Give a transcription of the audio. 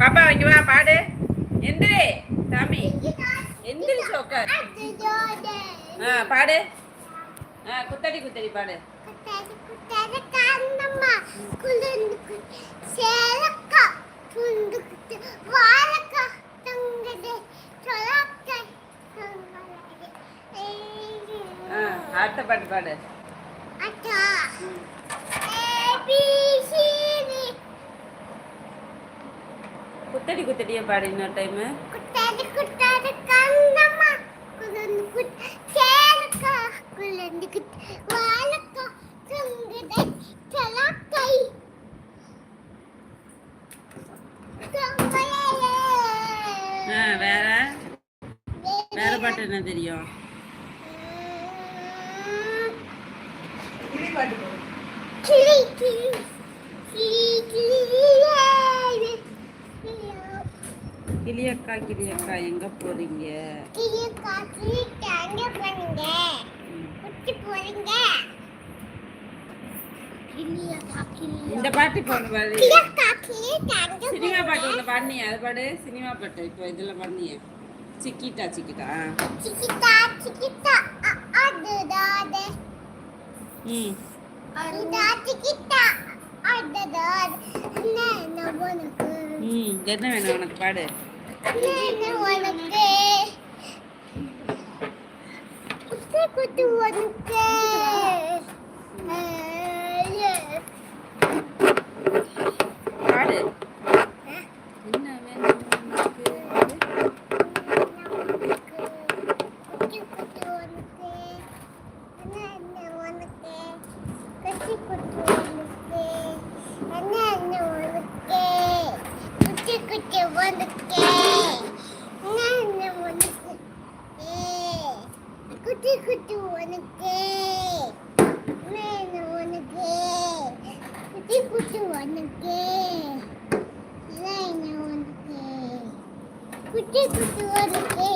பாப்பா இங்க வா பாடு. எந்திரி சாமி எந்திரி சோக்கர் ஆ பாடு. ஆ குத்தடி குத்தடி பாடு. அடுத்த பாட்டு பாடு ம். குத்தடி குத்தடியே பாடு இன்னொரு டைமு குட்டாது குட்டாது கண்ணம்மா குலந்து குட் சேலக்கா குலந்து குட் வாழக்கா சுங்குதை சலக்கை. வேற வேற பாட்டு என்ன தெரியும்? கிளி கிளி கிளி கிளி. கிளியக்கா கிளியக்கா எங்க போறீங்க? கிளி காக்கி தாங்க பண்ணுங்க ம். குட்டி போறீங்க? இந்த பாட்டு காக்கி தாங்க சினிமா பாட்டு ஒன்று பாடினியே அது பாடு. சினிமா பாட்டு இப்போ இதில் பாடினியே. சிக்கிட்டா சிக்கிட்டா. சிக்கிட்டா சிக்கிட்டா அதுதாதே ம். அதுதா சிக்கிட்டா அதுதாதே என்ன உனக்கு? ம் என்ன வேணும் உனக்கு? பாடு. என்ன உனக்கு குத்து குத்து உனக்கு பாடு என்ன வேணும் உனக்கு குட்டி குட்டி உனக்கு என்ன என்ன உனக்கு குட்டி குட்டி உனக்கு என்ன என்ன உனக்கு குட்டி குட்டி உனக்கு என்ன என்ன உனக்கு ஏய், குட்டி குட்டி உனக்கு என்ன என்ன உனக்கு குட்டி குட்டி உனக்கு என்ன என்ன உனக்கு குட்டி குட்டி உனக்கு